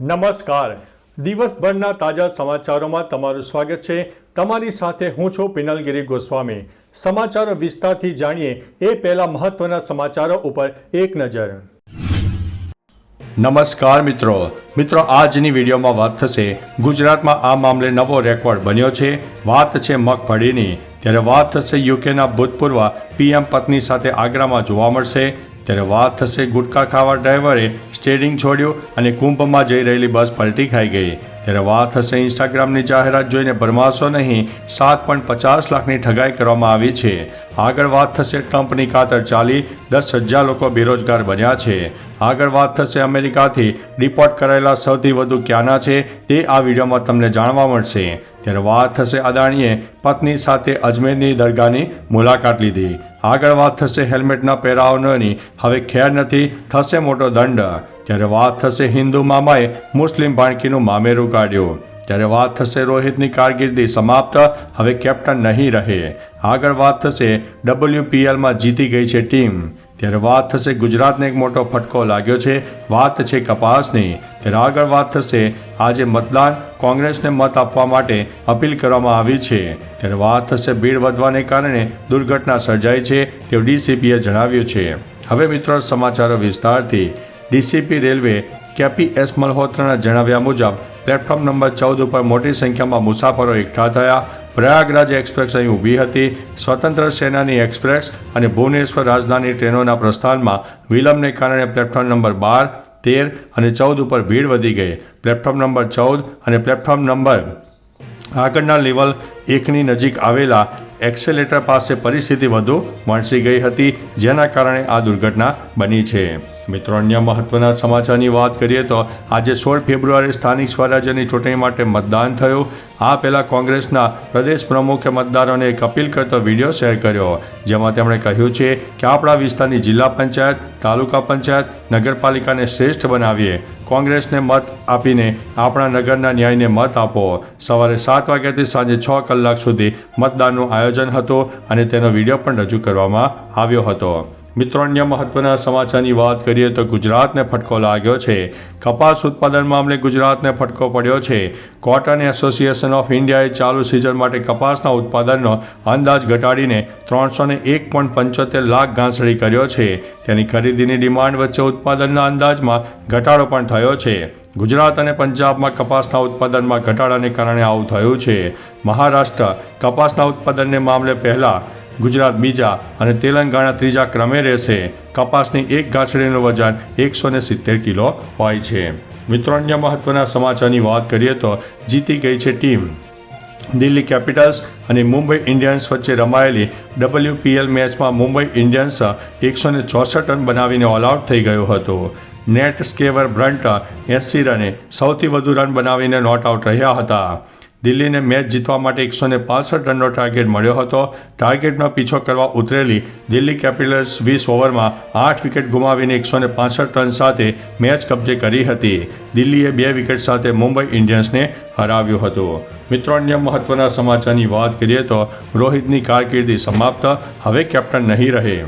નમસ્કાર. દિવસભરના તાજા સમાચારોમાં તમારું સ્વાગત છે. તમારી સાથે હું છું પિનલગીરી ગોસ્વામી. સમાચારો વિસ્તારથી જાણીએ એ પહેલા મહત્વના સમાચારો ઉપર એક નજર. નમસ્કાર મિત્રો. મિત્રો, આજની વિડીયોમાં વાત થશે ગુજરાતમાં આ મામલે નવો રેકોર્ડ બન્યો છે. વાત છે મગફળીની. ત્યારે વાત થશે યુકેના ભૂતપૂર્વ પીએમ પત્ની સાથે આગ્રામાં જોવા મળશે. ત્યારે વાત થશે ગુટખા ખાવા ડ્રાઈવરે સ્ટેરિંગ છોડ્યું અને કુંભમાં જઈ રહેલી બસ પલટી ખાઈ ગઈ. ત્યારે વાત થશે ઇન્સ્ટાગ્રામની જાહેરાત જોઈને ભરમાશો નહીં, સાત પોઈન્ટ પચાસ લાખની ઠગાઈ કરવામાં આવી છે. આગળ વાત થશે ટ્રમ્પની કાતર ચાલી, દસ હજાર લોકો બેરોજગાર બન્યા છે. આગળ વાત થશે અમેરિકાથી રિપોર્ટ કરાયેલા સૌથી વધુ ક્યાંના છે તે આ વિડીયોમાં તમને જાણવા મળશે. ત્યારે વાત થશે અદાણીએ પત્ની સાથે અજમેરની દરગાહની મુલાકાત લીધી. આગળ વાત થશે હેલ્મેટ ન પહેરાવવાની હવે ખેર નથી, થશે મોટો દંડ. ત્યારે વાત થશે હિન્દુ મામાએ મુસ્લિમ ભાણકીનું મામેરું કાઢ્યું ત્યારે વાત થશે રોહિતની કારકિર્દી સમાપ્ત, હવે કેપ્ટન નહીં રહે. આગળ વાત થશે ડબલ્યુપીએલમાં જીતી ગઈ છે ટીમ. ત્યારે વાત થશે ગુજરાતને એક મોટો ફટકો લાગ્યો છે. વાત છે કપાસની. ત્યારે આગળ વાત થશે, આજે મતદાન કોંગ્રેસને મત આપવા માટે અપીલ કરવામાં આવી છે. ત્યારે વાત થશે ભીડ વધવાને કારણે દુર્ઘટના સર્જાઈ છે, તેવું ડીસીપીએ જણાવ્યું છે. હવે મિત્રો સમાચારો વિસ્તારથી. ડીસીપી રેલવે કેપી એસ મલ્હોત્રાના જણાવ્યા મુજબ, પ્લેટફોર્મ નંબર ચૌદ ઉપર મોટી સંખ્યામાં મુસાફરો એકઠા થયા. પ્રયાગરાજ એક્સપ્રેસ અહીં ઊભી હતી. સ્વતંત્ર સેનાની એક્સપ્રેસ અને ભુવનેશ્વર રાજધાની ટ્રેનોના પ્રસ્થાનમાં વિલંબને કારણે પ્લેટફોર્મ નંબર બાર, તેર અને ચૌદ ઉપર ભીડ વધી ગઈ. પ્લેટફોર્મ નંબર ચૌદ અને પ્લેટફોર્મ નંબર આગળના લેવલ એકની નજીક આવેલા એક્સેલેટર પાસે પરિસ્થિતિ વધુ વણસી ગઈ હતી, જેના કારણે આ દુર્ઘટના બની છે. મિત્રો, અન્ય મહત્વના સમાચારની વાત કરીએ તો આજે સોળ ફેબ્રુઆરી સ્થાનિક સ્વરાજ્યની ચૂંટણી માટે મતદાન થયું. આ પહેલાં કોંગ્રેસના પ્રદેશ પ્રમુખે મતદારોને એક અપીલ કરતો વીડિયો શેર કર્યો. જેમાં તેમણે કહ્યું છે કે આપણા વિસ્તારની જિલ્લા પંચાયત, તાલુકા પંચાયત, નગરપાલિકાને શ્રેષ્ઠ બનાવીએ. કોંગ્રેસને મત આપીને આપણા નગરના ન્યાયને મત આપો. સવારે સાત વાગ્યાથી સાંજે છ કલાક સુધી મતદાનનું આયોજન હતું અને તેનો વીડિયો પણ રજૂ કરવામાં આવ્યો હતો. મિત્રો, અન્ય મહત્વના સમાચારની વાત કરીએ તો ગુજરાતને ફટકો લાગ્યો છે. કપાસ ઉત્પાદન મામલે ગુજરાતને ફટકો પડ્યો છે. કોટન એસોસિએશન ઓફ ઇન્ડિયાએ ચાલુ સિઝન માટે કપાસના ઉત્પાદનનો અંદાજ ઘટાડીને ત્રણસો ને એક પોઈન્ટ પંચોતેર લાખ ઘાસડી કર્યો છે. તેની ખરીદીની ડિમાન્ડ વચ્ચે ઉત્પાદનના અંદાજમાં ઘટાડો પણ થયો છે. ગુજરાત અને પંજાબમાં કપાસના ઉત્પાદનમાં ઘટાડાને કારણે આવું થયું છે. મહારાષ્ટ્ર કપાસના ઉત્પાદનને મામલે પહેલાં ગુજરાત બીજા અને તેલંગાણા ત્રીજા ક્રમે રહેશે. કપાસની એક ગાંસડીનું વજન એકસો ને સિત્તેર કિલો હોય છે. મિત્રો, અન્ય મહત્વના સમાચારની વાત કરીએ તો જીતી ગઈ છે ટીમ. દિલ્હી કેપિટલ્સ અને મુંબઈ ઇન્ડિયન્સ વચ્ચે રમાયેલી ડબલ્યુપીએલ મેચમાં મુંબઈ ઇન્ડિયન્સ એકસો ને ચોસઠ રન બનાવીને ઓલ આઉટ થઈ ગયું હતું. નેટ સ્કેવર બ્રન્ટ એસી રને સૌથી વધુ રન બનાવીને નોટ આઉટ રહ્યા હતા. દિલ્હીને મેચ જીતવા માટે એકસો ને રનનો ટાર્ગેટ મળ્યો હતો. ટાર્ગેટનો પીછો કરવા ઉતરેલી દિલ્હી કેપિટલ્સ વીસ ઓવરમાં આઠ વિકેટ ગુમાવીને એકસો ને રન સાથે મેચ કબજે કરી હતી. દિલ્હીએ બે વિકેટ સાથે મુંબઈ ઇન્ડિયન્સને હરાવ્યું હતું. મિત્રો, અન્ય મહત્વના સમાચારની વાત કરીએ તો રોહિતની કારકિર્દી સમાપ્ત. હવે કેપ્ટન નહીં રહે.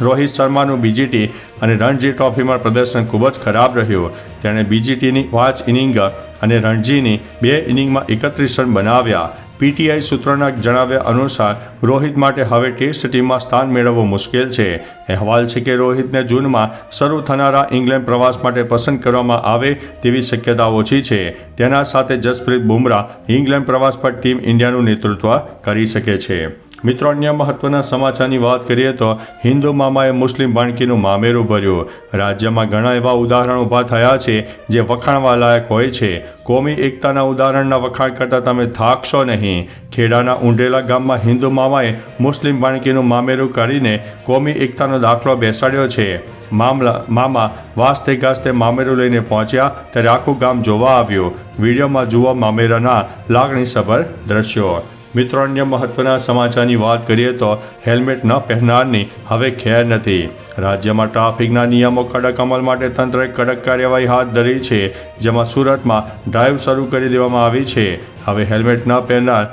રોહિત શર્માનું બીજીટી અને રણજી ટ્રોફીમાં પ્રદર્શન ખૂબ જ ખરાબ રહ્યું. તેણે બીજીટીની પાંચ ઇનિંગ અને રણજીની બે ઇનિંગમાં એકત્રીસ રન બનાવ્યા. પીટીઆઈ સૂત્રોના જણાવ્યા અનુસાર, રોહિત માટે હવે ટેસ્ટ ટીમમાં સ્થાન મેળવવું મુશ્કેલ છે. અહેવાલ છે કે રોહિતને જૂનમાં શરૂ થનારા ઇંગ્લેન્ડ પ્રવાસ માટે પસંદ કરવામાં આવે તેવી શક્યતા ઓછી છે. તેના સાથે જસપ્રીત બુમરાહ ઇંગ્લેન્ડ પ્રવાસ પર ટીમ ઇન્ડિયાનું નેતૃત્વ કરી શકે છે. મિત્રો, અન્ય મહત્વના સમાચારની વાત કરીએ તો હિન્દુ મામાએ મુસ્લિમ બાળકીનું મામેરું ભર્યું. રાજ્યમાં ઘણા એવા ઉદાહરણ ઊભા થયા છે જે વખાણવા લાયક હોય છે. કોમી એકતાના ઉદાહરણના વખાણ કરતાં તમે થાકશો નહીં. ખેડાના ઊંઢેલા ગામમાં હિન્દુ મામાએ મુસ્લિમ બાળકીનું મામેરું કરીને કોમી એકતાનો દાખલો બેસાડ્યો છે. મામલા, મામા વાસ્તે ગાસ્તે મામેરું લઈને પહોંચ્યા ત્યારે આખું ગામ જોવા આવ્યું. વિડીયોમાં જુઓ મામેરાના લાગણીસભર દ્રશ્યો. મિત્રો અન્ય મહત્વના સમાચારની વાત કરીએ તો હેલ્મેટ ન પહેરનારની હવે ખેર નથી. રાજ્યમાં ટ્રાફિકના નિયમો કડક અમલ માટે તંત્રએ કડક કાર્યવાહી હાથ ધરી છે, જેમાં સુરતમાં ડ્રાઈવ શરૂ કરી દેવામાં આવી છે. હવે હેલ્મેટ ન પહેરનાર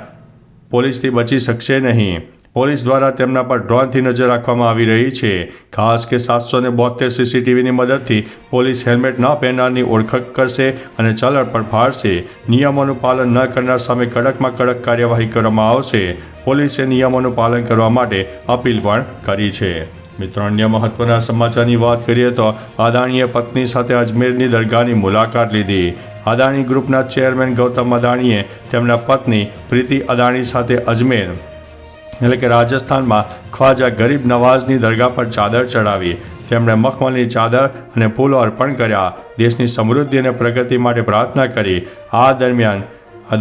પોલીસથી બચી શકશે નહીં. પોલીસ દ્વારા તેમના પર ડ્રોનથી નજર રાખવામાં આવી રહી છે. ખાસ કે સાતસો ને બોતેર સીસીટીવીની મદદથી પોલીસ હેલ્મેટ ન પહેરનારની ઓળખ કરશે અને ચલણ પણ ફાળશે. નિયમોનું પાલન ન કરનાર સામે કડકમાં કડક કાર્યવાહી કરવામાં આવશે. પોલીસે નિયમોનું પાલન કરવા માટે અપીલ પણ કરી છે. મિત્રો, અન્ય મહત્વના સમાચારની વાત કરીએ તો અદાણીએ પત્ની સાથે અજમેરની દરગાહની મુલાકાત લીધી. અદાણી ગ્રુપના ચેરમેન ગૌતમ અદાણીએ તેમના પત્ની પ્રીતિ અદાણી સાથે અજમેર એટલે કે રાજસ્થાનમાં ખ્વાજા ગરીબ નવાઝની દરગાહ પર ચાદર ચડાવી. તેમણે મખમલની ચાદર અને ફૂલો અર્પણ કર્યા. દેશની સમૃદ્ધિ અને પ્રગતિ માટે પ્રાર્થના કરી. આ દરમિયાન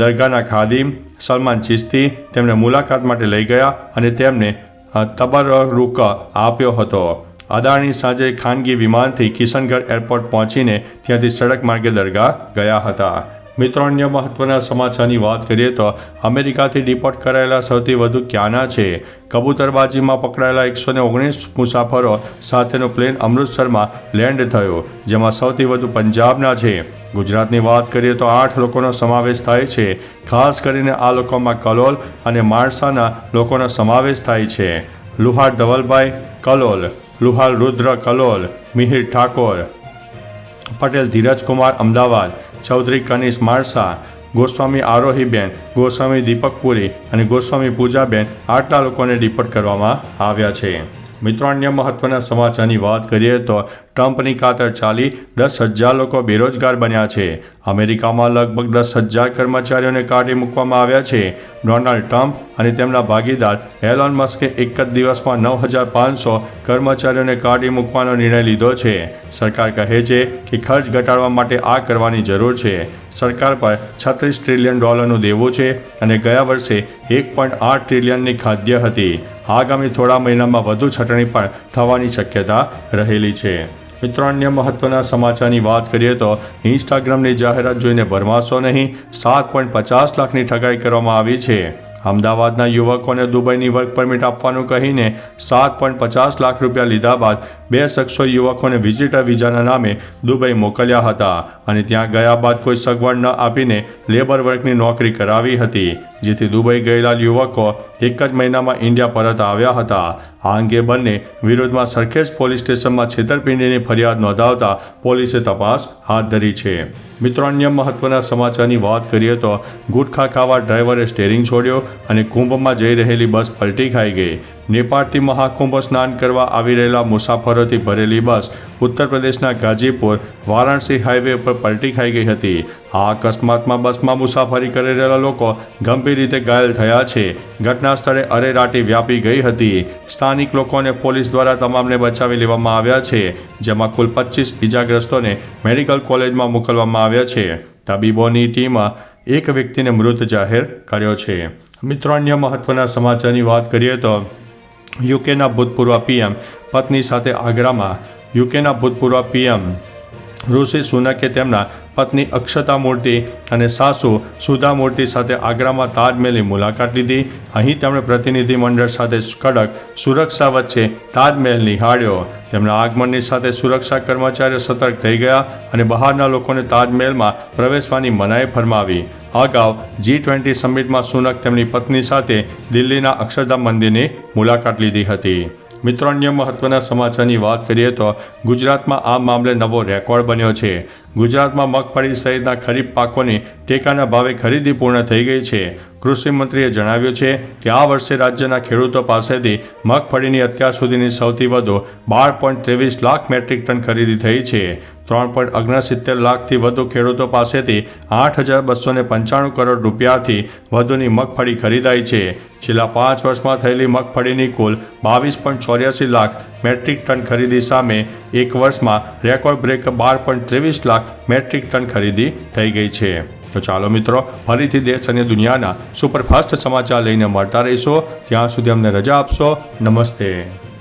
દરગાહના ખાદિમ સલમાન ચિસ્તી તેમને મુલાકાત માટે લઈ ગયા અને તેમને તબરરુક આપ્યો હતો. અદાણી સાંજે ખાનગી વિમાનથી કિશનગઢ એરપોર્ટ પહોંચીને ત્યાંથી સડક માર્ગે દરગાહ ગયા હતા. મિત્રો અન્ય મહત્વના સમાચારની વાત કરીએ તો અમેરિકાથી ડિપોર્ટ કરાયેલા સૌથી વધુ ક્યાંના છે? કબૂતરબાજીમાં પકડાયેલા એકસો ઓગણીસ મુસાફરો સાથેનું પ્લેન અમૃતસરમાં લેન્ડ થયું, જેમાં સૌથી વધુ પંજાબના છે. ગુજરાતની વાત કરીએ તો આઠ લોકોનો સમાવેશ થાય છે. ખાસ કરીને આ લોકોમાં કલોલ અને માણસાના લોકોનો સમાવેશ થાય છે. લુહાર ધવલભાઈ કલોલ, લુહાર રુદ્ર કલોલ, મિહિર ઠાકોર, પટેલ ધીરજકુમાર અમદાવાદ ચૌધરી કનિષ મારસા, ગોસ્વામી આરોહીબેન, ગોસ્વામી દીપકપુરી અને ગોસ્વામી પૂજાબેન આટલા લોકોને ડિપોર્ટ કરવામાં આવ્યા છે. મિત્રો, અન્ય મહત્વના સમાચારની વાત કરીએ તો ટ્રમ્પની કાતર ચાલી દસ હજાર લોકો બેરોજગાર બન્યા છે. અમેરિકામાં લગભગ દસ હજાર કર્મચારીઓને કાઢી મૂકવામાં આવ્યા છે. ડોનાલ્ડ ટ્રમ્પ અને તેમના ભાગીદાર એલોન મસ્કે એક જ દિવસમાં નવ હજાર પાંચસો કર્મચારીઓને કાઢી મૂકવાનો નિર્ણય લીધો છે. સરકાર કહે છે કે ખર્ચ ઘટાડવા માટે આ કરવાની જરૂર છે. સરકાર પર છત્રીસ ટ્રિલિયન ડોલરનું દેવું છે અને ગયા વર્ષે એક પોઈન્ટ આઠ ટ્રિલિયનની ખાદ્ય હતી. આગામી થોડા મહિનામાં વધુ છટણી પણ થવાની શક્યતા રહેલી છે. મિત્રો, અન્ય મહત્વના સમાચારની વાત કરીએ તો ઇન્સ્ટાગ્રામની જાહેરાત જોઈને ભરમાશો નહીં, સાત પોઈન્ટ પચાસ લાખની ઠગાઈ કરવામાં આવી છે. અમદાવાદના યુવકોને દુબઈની વર્ક પરમિટ આપવાનું કહીને સાત પોઈન્ટ પચાસ લાખ રૂપિયા લીધા બાદ બે શખ્સો યુવકોને વિઝિટર વિઝાના નામે દુબઈ મોકલ્યા હતા અને ત્યાં ગયા બાદ કોઈ સગવડ ન આપીને લેબર વર્કની નોકરી કરાવી હતી. જેથી દુબઈ ગયેલા યુવકો એક જ મહિનામાં ઇન્ડિયા પરત આવ્યા હતા. આ અંગે બંને વિરોધમાં સરખેજ પોલીસ સ્ટેશનમાં છેતરપિંડીની ફરિયાદ નોંધાવતા પોલીસે તપાસ હાથ ધરી છે. મિત્રો, અન્ય મહત્વના સમાચારની વાત કરીએ તો ગુટખા ખાવા ડ્રાઈવરે સ્ટેરિંગ છોડ્યો અને કુંભમાં જઈ રહેલી બસ પલટી ખાઈ ગઈ. નેપાળથી મહાકુંભ સ્નાન કરવા આવી રહેલા મુસાફરોથી ભરેલી બસ ઉત્તર પ્રદેશના ગાજીપુર વારાણસી હાઈવે ઉપર પલટી ખાઈ ગઈ હતી. આ અકસ્માતમાં બસમાં મુસાફરી કરી રહેલા લોકો ગંભીર રીતે ઘાયલ થયા છે. ઘટના સ્થળે અરેરાટી વ્યાપી ગઈ હતી. સ્થાનિક લોકોને પોલીસ દ્વારા તમામને બચાવી લેવામાં આવ્યા છે, જેમાં કુલ પચીસ ઇજાગ્રસ્તોને મેડિકલ કોલેજમાં મોકલવામાં આવ્યા છે. તબીબોની ટીમ એક વ્યક્તિને મૃત જાહેર કર્યો છે. મિત્રો, અન્ય મહત્વના સમાચારની વાત કરીએ તો યુકેના ભૂતપૂર્વ પીએમ પત્ની સાથે આગ્રામાં યુકેના ભૂતપૂર્વ પીએમ ઋષિ સુનકે તેમના પત્ની અક્ષતા મૂર્તિ અને સાસુ સુધા મૂર્તિ સાથે આગ્રામાં તાજમહેલની મુલાકાત લીધી. અહીં તેમણે પ્રતિનિધિમંડળ સાથે કડક સુરક્ષા વચ્ચે તાજમહેલ નિહાળ્યો. તેમના આગમનની સાથે સુરક્ષા કર્મચારીઓ સતર્ક થઈ ગયા અને બહારના લોકોને તાજમહેલમાં પ્રવેશવાની મનાઈ ફરમાવી. અગાઉ જી ટ્વેન્ટી સમિટમાં સુનક તેમની પત્ની સાથે દિલ્હીના અક્ષરધામ મંદિરની મુલાકાત લીધી હતી. મિત્રો અન્ય મહત્વના સમાચારની વાત કરીએ તો ગુજરાતમાં આ મામલે નવો રેકોર્ડ બન્યો છે. ગુજરાતમાં મગફળી સહિતના ખરીફ પાકોની ટેકાના ભાવે ખરીદી પૂર્ણ થઈ ગઈ છે. કૃષિમંત્રીએ જણાવ્યું છે કે આ વર્ષે રાજ્યના ખેડૂતો પાસેથી મગફળીની અત્યાર સુધીની સૌથી વધુ બાર પોઈન્ટ ત્રેવીસ લાખ મેટ્રિક ટન ખરીદી થઈ છે. ત્રણ પોઈન્ટ ઓગણસિત્તેર લાખથી વધુ ખેડૂતો પાસેથી આઠ હજાર બસો પંચાણું કરોડ રૂપિયાથી વધુની મગફળી ખરીદાઈ છે. છેલ્લા પાંચ વર્ષમાં થયેલી મગફળીની કુલ બાવીસ પોઈન્ટ ચોર્યાસી લાખ મેટ્રિક ટન ખરીદી સામે એક વર્ષમાં રેકોર્ડ બ્રેક બાર પોઈન્ટ ત્રેવીસ લાખ મેટ્રિક ટન ખરીદી થઈ ગઈ છે. તો ચાલો મિત્રો, ફરીથી દેશ અને દુનિયાના સુપરફાસ્ટ સમાચાર લઈને મળતા રહીશો. ત્યાં સુધી અમને રજા આપશો. નમસ્તે.